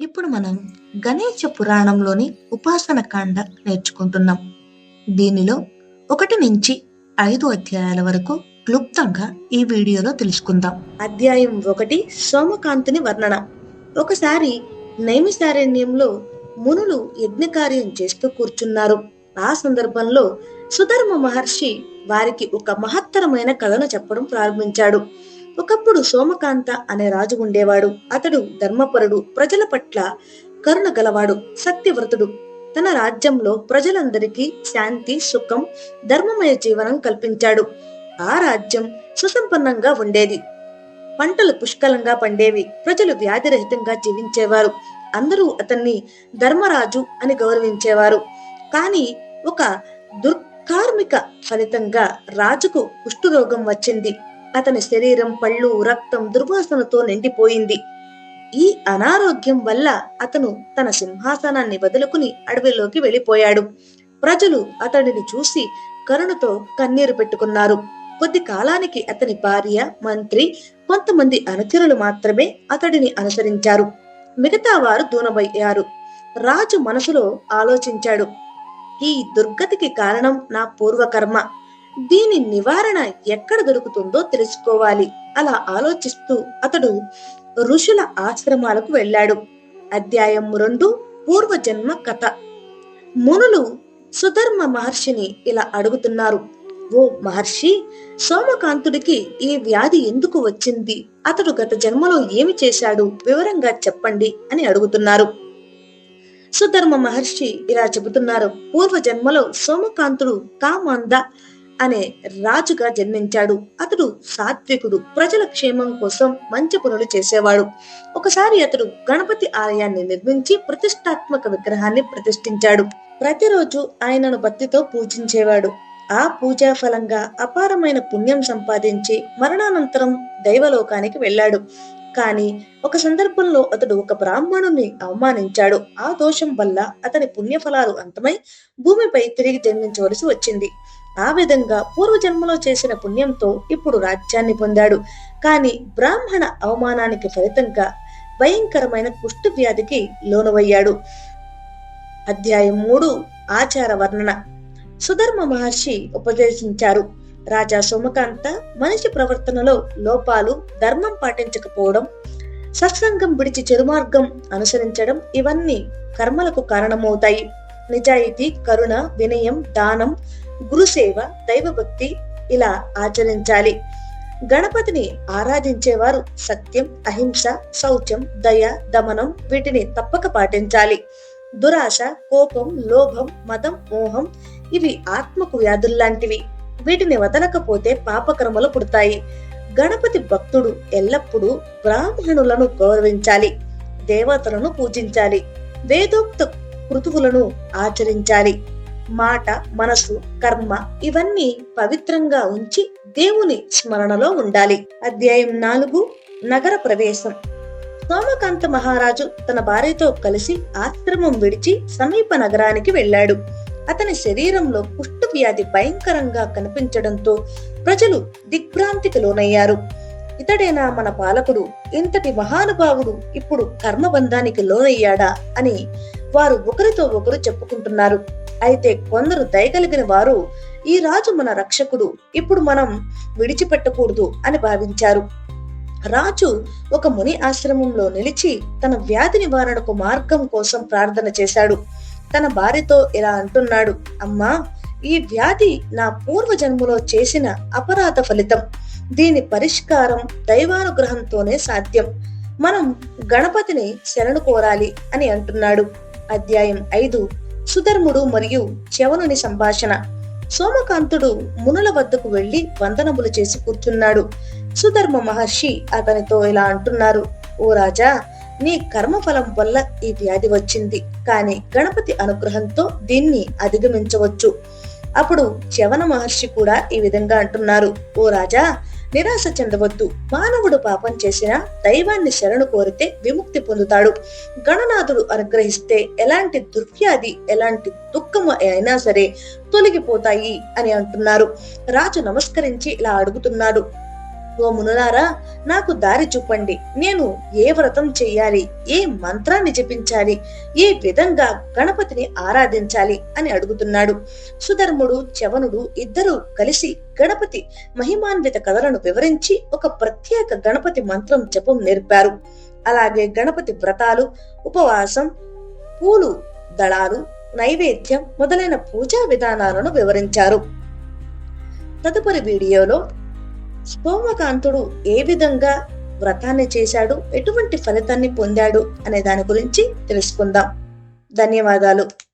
ఇప్పుడు మనం గణేష పురాణంలోని ఉపాసన కాండ నేర్చుకుంటున్నాం. దీనిలో ఒకటి నుంచి ఐదు అధ్యాయాల వరకు క్లుప్తంగా ఈ వీడియోలో తెలుసుకుందాం. అధ్యాయం ఒకటి సోమకాంతుని వర్ణన. ఒకసారి నైమిసారణ్యంలో మునులు యజ్ఞకార్యం చేస్తూ కూర్చున్నారు. ఆ సందర్భంలో సుధర్మ మహర్షి వారికి ఒక మహత్తరమైన కథను చెప్పడం ప్రారంభించాడు. ఒకప్పుడు సోమకాంత అనే రాజు ఉండేవాడు. అతడు ధర్మపరుడు ప్రజల పట్ల కరుణ గలవాడు సత్యవ్రతుడు. తన రాజ్యంలో ప్రజలందరికీ శాంతి సుఖం ధర్మమయ జీవనం కల్పించాడు. ఆ రాజ్యం సుసంపన్నంగా ఉండేది. పంటలు పుష్కలంగా పండేవి. ప్రజలు వ్యాధిరహితంగా జీవించేవారు. అందరూ అతన్ని ధర్మరాజు అని గౌరవించేవారు. కానీ ఒక దుర్కార్మిక ఫలితంగా రాజుకు కుష్ఠరోగం వచ్చింది. అతని శరీరం పళ్ళు రక్తం దుర్వాసనతో నిండిపోయింది. ఈ అనారోగ్యం వల్ల అతను తన సింహాసనాన్ని వదులుకుని అడవిలోకి వెళ్ళిపోయాడు. ప్రజలు అతడిని చూసి కరుణతో కన్నీరు పెట్టుకున్నారు. కొద్ది కాలానికి అతని భార్య మంత్రి కొంతమంది అనుచరులు మాత్రమే అతడిని అనుసరించారు. మిగతా వారు దూనమయ్యారు రాజు మనసులో ఆలోచించాడు. ఈ దుర్గతికి కారణం నా పూర్వకర్మ. దీని నివారణ ఎక్కడ దొరుకుతుందో తెలుసుకోవాలి. అలా ఆలోచిస్తూ అతడు ఋషుల ఆశ్రమాలకు వెళ్ళాడు. అధ్యాయం రెండు పూర్వజన్మ కథ. మునులు సుధర్మ మహర్షిని ఇలా అడుగుతున్నారు. ఓ మహర్షి సోమకాంతుడికి ఈ వ్యాధి ఎందుకు వచ్చింది? అతడు గత జన్మలో ఏమి చేశాడు? వివరంగా చెప్పండి అని అడుగుతున్నారు. సుధర్మ మహర్షి ఇలా చెబుతున్నారు. పూర్వ జన్మలో సోమకాంతుడు కామంద అనే రాజుగా జన్మించాడు. అతడు సాత్వికుడు. ప్రజల క్షేమం కోసం మంచి పనులు చేసేవాడు. ఒకసారి అతడు గణపతి ఆలయాన్ని నిర్మించి ప్రతిష్టాత్మక విగ్రహాన్ని ప్రతిష్ఠించాడు. ప్రతిరోజు ఆయనను భక్తితో పూజించేవాడు. ఆ పూజా ఫలంగా అపారమైన పుణ్యం సంపాదించి మరణానంతరం దైవలోకానికి వెళ్ళాడు. కానీ ఒక సందర్భంలో అతడు ఒక బ్రాహ్మణుని అవమానించాడు. ఆ దోషం వల్ల అతని పుణ్యఫలాలు అంతమై భూమిపై తిరిగి జన్మించవలసి వచ్చింది. ఆ విధంగా పూర్వజన్మలో చేసిన పుణ్యంతో ఇప్పుడు రాజ్యాన్ని పొందాడు. కానీ బ్రాహ్మణ అవమానానికి ఫలితంగా భయంకరమైన కుష్టు వ్యాధికి లోనవయ్యాడు. అధ్యాయం మూడు ఆచార వర్ణన. సుధర్మ మహర్షి ఉపదేశించారు. రాజా సోమకాంత మనిషి ప్రవర్తనలో లోపాలు ధర్మం పాటించకపోవడం సత్సంగం విడిచి చెరుమార్గం అనుసరించడం ఇవన్నీ కర్మలకు కారణమవుతాయి. నిజాయితీ కరుణ వినయం దానం గురుసేవ దైవభక్తి ఇలా ఆచరించాలి. గణపతిని ఆరాధించేవారు సత్యం అహింస శౌచం దయ దమనం వీటిని తప్పక పాటించాలి. దురాశ కోపం లోభం మదం మోహం ఇవి ఆత్మకు వ్యాధుల్లాంటివి వీటిని వదలకపోతే పాపకర్మలు పుడతాయి. గణపతి భక్తుడు ఎల్లప్పుడూ బ్రాహ్మణులను గౌరవించాలి. దేవతలను పూజించాలి. వేదోక్త కృతువులను ఆచరించాలి. మాట మనసు కర్మ ఇవన్నీ పవిత్రంగా ఉంచి దేవుని స్మరణలో ఉండాలి. అధ్యాయం నాలుగు నగర ప్రవేశం. సోమకాంత మహారాజు తన భార్యతో కలిసి ఆశ్రమం విడిచి సమీప నగరానికి వెళ్ళాడు. అతని శరీరంలో కుష్టు వ్యాధి భయంకరంగా కనిపించడంతో ప్రజలు దిగ్భ్రాంతికి లోనయ్యారు. ఇతడేనా మన పాలకుడు? ఇంతటి మహానుభావుడు ఇప్పుడు కర్మబంధానికి లోనయ్యాడా? అని వారు ఒకరితో ఒకరు చెప్పుకుంటున్నారు. అయితే కొందరు దయగలిగిన వారు ఈ రాజు మన రక్షకుడు ఇప్పుడు మనం విడిచిపెట్టకూడదు అని భావించారు. రాజు ఒక ముని ఆశ్రమంలో నిలిచి తన వ్యాధి నివారణకు మార్గం కోసం ప్రార్థన చేశాడు. తన భార్యతో ఇలా అంటున్నాడు అమ్మా ఈ వ్యాధి నా పూర్వ జన్మలో చేసిన అపరాధ ఫలితం. దీని పరిష్కారం దైవానుగ్రహంతోనే సాధ్యం. మనం గణపతిని శరణు కోరాలి అని అంటున్నాడు. అధ్యాయం ఐదు. సుధర్ముడు మరియు చవనుని సంభాషణ. సోమకాంతుడు మునుల వద్దకు వెళ్ళి వందనములు చేసి కూర్చున్నాడు. సుధర్మ మహర్షి అతనితో ఇలా అంటున్నారు ఓ రాజా నీ కర్మఫలం వల్ల ఈ వ్యాధి వచ్చింది. కానీ గణపతి అనుగ్రహంతో దీన్ని అధిగమించవచ్చు. అప్పుడు చవన మహర్షి కూడా ఈ విధంగా అంటున్నారు ఓ రాజా నిరాశ చెందవద్దు. మానవుడు పాపం చేసినా దైవాన్ని శరణు కోరితే విముక్తి పొందుతాడు. గణనాథుడు అనుగ్రహిస్తే ఎలాంటి దుర్వ్యాధి ఎలాంటి దుఃఖము అయినా సరే తొలగిపోతాయి అని అంటున్నారు. రాజు నమస్కరించి ఇలా అడుగుతున్నాడు. ఓ మునులారా నాకు దారి చూపండి. నేను ఏ వ్రతం చెయ్యాలి? ఏ మంత్రాన్ని జపించాలి? ఏ విధంగా గణపతిని ఆరాధించాలి? అని అడుగుతున్నాడు. సుధర్ముడు చవనుడు ఇద్దరూ కలిసి గణపతి మహిమాన్విత కథలను వివరించి ఒక ప్రత్యేక గణపతి మంత్రం జపం నేర్పారు. అలాగే గణపతి వ్రతాలు ఉపవాసం పూలు దళాలు నైవేద్యం మొదలైన పూజా విధానాలను వివరించారు. తదుపరి వీడియోలో స్తోమకాంతుడు ఏ విధంగా వ్రతాన్ని చేశాడు? ఎటువంటి ఫలితాన్ని పొందాడు? అనే దాని గురించి తెలుసుకుందాం. ధన్యవాదాలు.